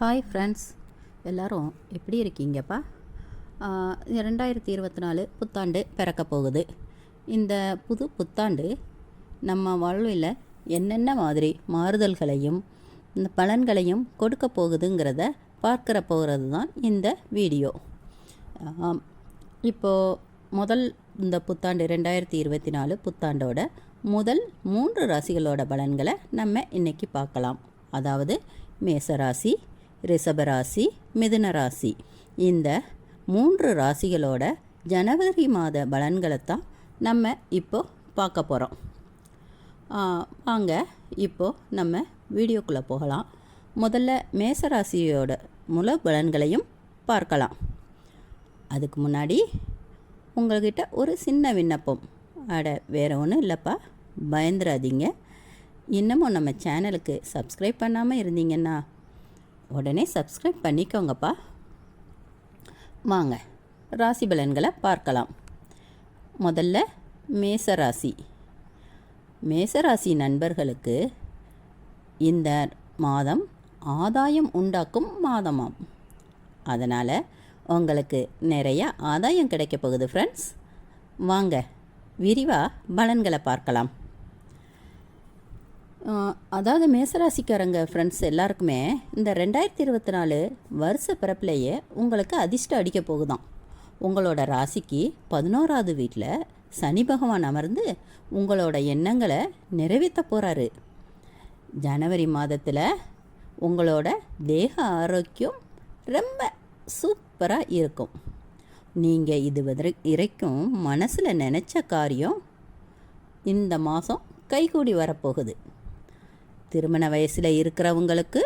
Hi friends எல்லோரும் எப்படி இருக்கீங்கப்பா? ரெண்டாயிரத்தி இருபத்தி நாலு புத்தாண்டு பிறக்க போகுது. இந்த புது புத்தாண்டு நம்ம வாழ்வில் என்னென்ன மாதிரி மாறுதல்களையும் இந்த பலன்களையும் கொடுக்க போகுதுங்கிறத பார்க்குற போகிறது தான் இந்த வீடியோ. இப்போது முதல் இந்த புத்தாண்டு ரெண்டாயிரத்தி இருபத்தி நாலு புத்தாண்டோட முதல் மூன்று ராசிகளோட பலன்களை நம்ம இன்றைக்கி பார்க்கலாம். அதாவது மேசராசி ரிஷபராசி மிதுன ராசி. இந்த மூன்று ராசிகளோட ஜனவரி மாத பலன்களை தான் நம்ம இப்போ பார்க்க போகிறோம் வாங்க இப்போது நம்ம வீடியோக்குள்ளே போகலாம். முதல்ல மேசராசியோட முழு பலன்களையும் பார்க்கலாம். அதுக்கு முன்னாடி உங்கள்கிட்ட ஒரு சின்ன விண்ணப்பம். அட வேறு ஒன்றும் இல்லைப்பா பயந்துடாதீங்க இன்னமும் நம்ம சேனலுக்கு சப்ஸ்கிரைப் பண்ணாமல் இருந்தீங்கன்னா உடனே சப்ஸ்கிரைப் பண்ணிக்கோங்கப்பா. வாங்க ராசி பலன்களை பார்க்கலாம். முதல்ல மேசராசி. மேசராசி நண்பர்களுக்கு இந்த மாதம் ஆதாயம் உண்டாக்கும் மாதமாம். அதனால் உங்களுக்கு நிறைய ஆதாயம் கிடைக்க போகுது ஃப்ரெண்ட்ஸ் வாங்க விரிவாக பலன்களை பார்க்கலாம். அதாவது மேசராசிக்காரங்க ஃப்ரெண்ட்ஸ் எல்லாருக்குமே இந்த ரெண்டாயிரத்தி இருபத்தி நாலு வருஷ பிறப்பிலேயே உங்களுக்கு அதிர்ஷ்டம் அடிக்க போகுதான். உங்களோட ராசிக்கு பதினோராவது வீட்டில் சனி பகவான் அமர்ந்து உங்களோட எண்ணங்களை நிறைவேற்ற போகிறாரு ஜனவரி மாதத்தில் உங்களோட தேக ஆரோக்கியம் ரொம்ப சூப்பராக இருக்கும். நீங்கள் இது வரை இறைக்கும் மனசில் நினச்ச காரியம் இந்த மாதம் கைகூடி வரப்போகுது. திருமண வயசில் இருக்கிறவங்களுக்கு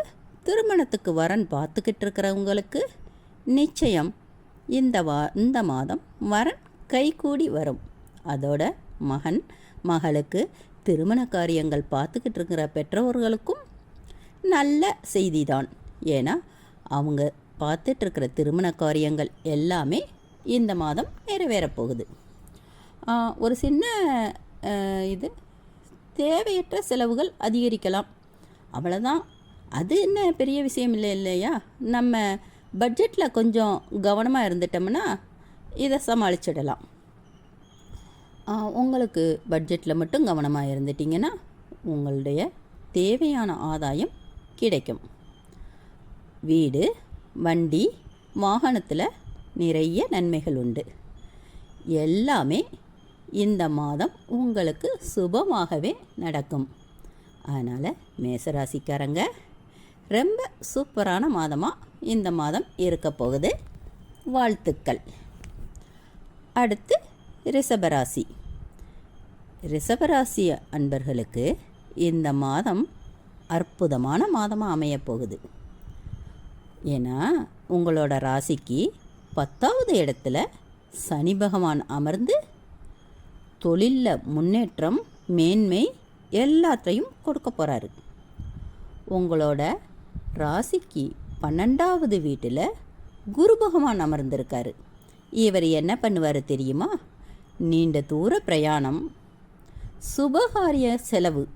திருமணத்துக்கு வரன் பார்த்துக்கிட்டு இருக்கிறவங்களுக்கு நிச்சயம் இந்த வா இந்த மாதம் வரன் கைகூடி வரும். அதோட மகன் மகளுக்கு திருமண காரியங்கள் பார்த்துக்கிட்டு இருக்கிற பெற்றோர்களுக்கும் நல்ல செய்திதான். ஏன்னா அவங்க பார்த்துட்ருக்கிற திருமண காரியங்கள் எல்லாமே இந்த மாதம் நிறைவேறப்போகுது. ஒரு சின்ன இது தேவையற்ற செலவுகள் அதிகரிக்கலாம். அவ்வளோதான் அது என்ன பெரிய விஷயம் இல்லை இல்லையா? நம்ம பட்ஜெட்டில் கொஞ்சம் கவனமாக இருந்துட்டோம்னா இதை சமாளிச்சிடலாம். உங்களுக்கு பட்ஜெட்டில் மட்டும் கவனமாக இருந்துட்டிங்கன்னா உங்களுடைய தேவையான ஆதாயம் கிடைக்கும். வீடு வண்டி வாகனத்தில் நிறைய நன்மைகள் உண்டு. எல்லாமே இந்த மாதம் உங்களுக்கு சுபமாகவே நடக்கும். அதனால் மேசராசிக்காரங்க ரொம்ப சூப்பரான மாதமாக இந்த மாதம் இருக்க போகுது. வாழ்த்துக்கள். அடுத்து ரிஷபராசி. ரிஷபராசி அன்பர்களுக்கு இந்த மாதம் அற்புதமான மாதமாக அமையப்போகுது ஏன்னா உங்களோட ராசிக்கு பத்தாவது இடத்துல சனி பகவான் அமர்ந்து தொழிலில் முன்னேற்றம் மேன்மை எல்லாத்தையும் கொடுக்க போகிறாரு உங்களோட ராசிக்கு பன்னெண்டாவது வீட்டில் குரு பகவான் அமர்ந்திருக்காரு. இவர் என்ன பண்ணுவார் தெரியுமா? நீண்ட தூர பிரயாணம் சுபகாரிய செலவு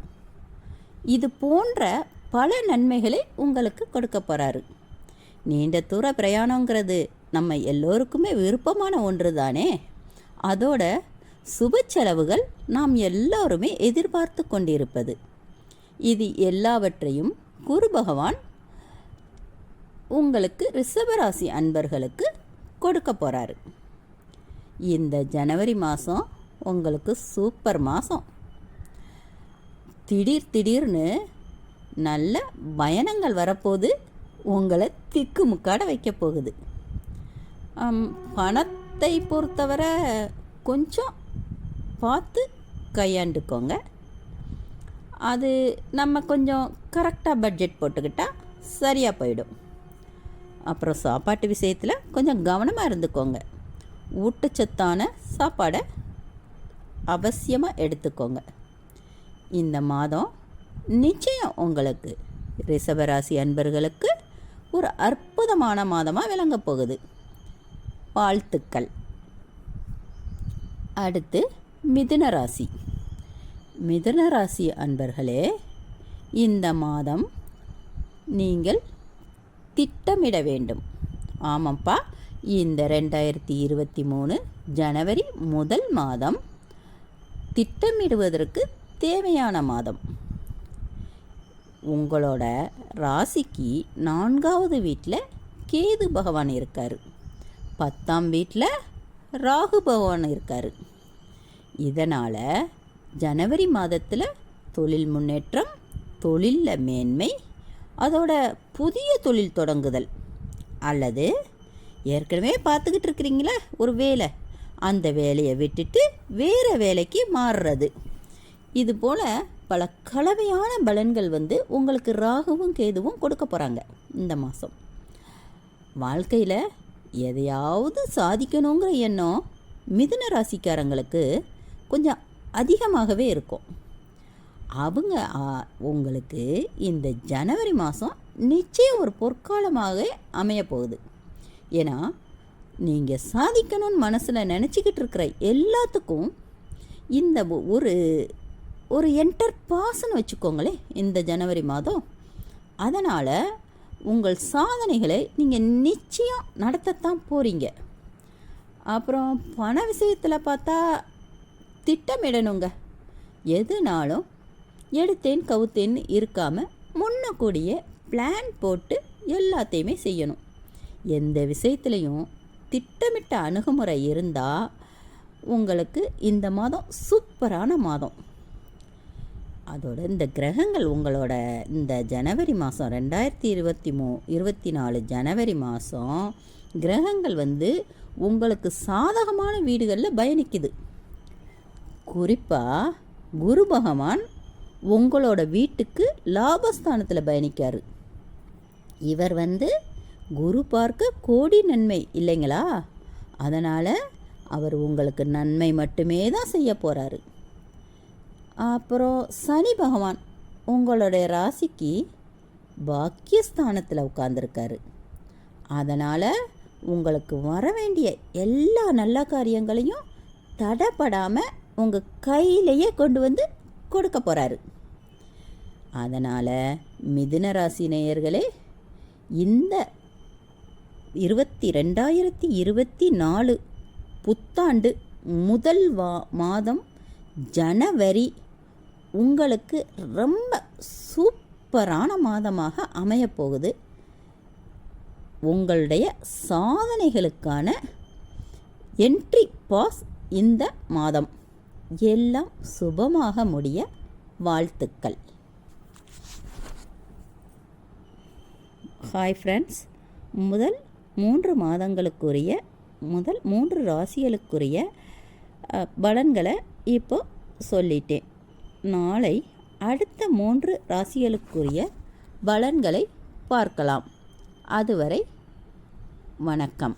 இது போன்ற பல நன்மைகளை உங்களுக்கு கொடுக்க போகிறாரு நீண்ட தூர பிரயாணங்கிறது நம்ம எல்லோருக்குமே விருப்பமான ஒன்று தானே அதோட சுப செலவுகள் நாம் எல்லோருமே எதிர்பார்த்து கொண்டிருப்பது. இது எல்லாவற்றையும் குரு பகவான் உங்களுக்கு ரிஷபராசி அன்பர்களுக்கு கொடுக்க போகிறாரு இந்த ஜனவரி மாதம் உங்களுக்கு சூப்பர் மாதம் திடீர் திடீர்னு நல்ல பயணங்கள் வரப்போது உங்களை திக்குமுக்காட வைக்க போகுது. பணத்தை பொறுத்தவரை கொஞ்சம் பார்த்து கையாண்டுக்கோங்க. அது நம்ம கொஞ்சம் கரெக்டாக பட்ஜெட் போட்டுக்கிட்டால் சரியாக போயிடும். அப்புறம் சாப்பாட்டு விஷயத்தில் கொஞ்சம் கவனமாக இருந்துக்கோங்க. ஊட்டச்சத்தான சாப்பாடை அவசியமாக எடுத்துக்கோங்க. இந்த மாதம் நிச்சயம் உங்களுக்கு ரிஷபராசி அன்பர்களுக்கு ஒரு அற்புதமான மாதமாக விளங்கப் போகுது. வாழ்த்துக்கள். அடுத்து மிதுன ராசி. மிதுன ராசி அன்பர்களே இந்த மாதம் நீங்கள் திட்டமிட வேண்டும். ஆமாம்ப்பா இந்த ரெண்டாயிரத்தி இருபத்தி மூணு ஜனவரி முதல் மாதம் திட்டமிடுவதற்கு தேவையான மாதம். உங்களோட ராசிக்கு நான்காவது வீட்டில் கேது பகவான் இருக்கார். பத்தாம் வீட்டில் ராகு பகவான் இருக்கார். இதனால் ஜனவரி மாதத்தில் தொழில் முன்னேற்றம் தொழிலில் மேன்மை அதோட புதிய தொழில் தொடங்குதல். அல்லது ஏற்கனவே பார்த்துக்கிட்டு இருக்கிறீங்களா? ஒரு வேலை. அந்த வேலையை விட்டுட்டு வேறு வேலைக்கு மாறுறது. இது போல் பல கலவையான பலன்கள் வந்து உங்களுக்கு ராகுவும் கேதுவும் கொடுக்க போகிறாங்க இந்த மாதம் வாழ்க்கையில் எதையாவது சாதிக்கணுங்கிற எண்ணம் மிதுன ராசிக்காரங்களுக்கு கொஞ்சம் அதிகமாகவே இருக்கும். அவங்க உங்களுக்கு இந்த ஜனவரி மாதம் நிச்சயம் ஒரு பொற்காலமாக அமைய போகுது. ஏன்னா நீங்கள் சாதிக்கணும்னு மனசில் நினச்சிக்கிட்டு இருக்கிற எல்லாத்துக்கும் இந்த ஒரு ஒரு என்டர் பாஸ்ன்னு வச்சுக்கோங்களேன் இந்த ஜனவரி மாதம். அதனால் உங்கள் சாதனைகளை நீங்கள் நிச்சயம் நடத்தத்தான் போகிறீங்க அப்புறம் பண விஷயத்தில் பார்த்தா திட்டமிடணுங்க. எதுனாலும் எடுத்தேன் கவுத்தேன்னு இருக்காமல் முன்னக்கூடிய பிளான் போட்டு எல்லாத்தையுமே செய்யணும். எந்த விஷயத்துலையும் திட்டமிட்ட அணுகுமுறை இருந்தால் உங்களுக்கு இந்த மாதம் சூப்பரான மாதம். அதோட இந்த கிரகங்கள் உங்களோட இந்த ஜனவரி மாதம் ரெண்டாயிரத்தி இருபத்தி மூ இருபத்தி நாலு ஜனவரி மாதம் கிரகங்கள் வந்து உங்களுக்கு சாதகமான வீடுகளில் பயணிக்குது. குறிப்பாக குரு பகவான் உங்களோட வீட்டுக்கு லாபஸ்தானத்தில் பயணிக்கார். இவர் வந்து குரு பார்க்க கோடி நன்மை இல்லைங்களா? அதனால் அவர் உங்களுக்கு நன்மை மட்டுமே தான் செய்ய போகிறாரு அப்புறம் சனி பகவான் உங்களுடைய ராசிக்கு பாக்கியஸ்தானத்தில் உட்கார்ந்துருக்காரு. அதனால் உங்களுக்கு வர வேண்டிய எல்லா நல்ல காரியங்களையும் தடைப்படாமல் உங்கள் கையிலையே கொண்டு வந்து கொடுக்க போகிறாரு அதனால் மிதுன ராசி நேயர்களே இந்த இருபத்தி ரெண்டாயிரத்தி இருபத்தி நாலு புத்தாண்டு முதல் வா மாதம் ஜனவரி உங்களுக்கு ரொம்ப சூப்பரான மாதமாக அமையப் போகுது. உங்களுடைய சாதனைகளுக்கான என்ட்ரி பாஸ் இந்த மாதம். எல்லாம் சுபமாக முடிய வாழ்த்துக்கள். ஹாய் ஃப்ரெண்ட்ஸ் முதல் மூன்று மாதங்களுக்குரிய முதல் மூன்று ராசிகளுக்குரிய பலன்களை இப்போ சொல்லிட்டேன். நாளை அடுத்த மூன்று ராசிகளுக்குரிய பலன்களை பார்க்கலாம். அதுவரை வணக்கம்.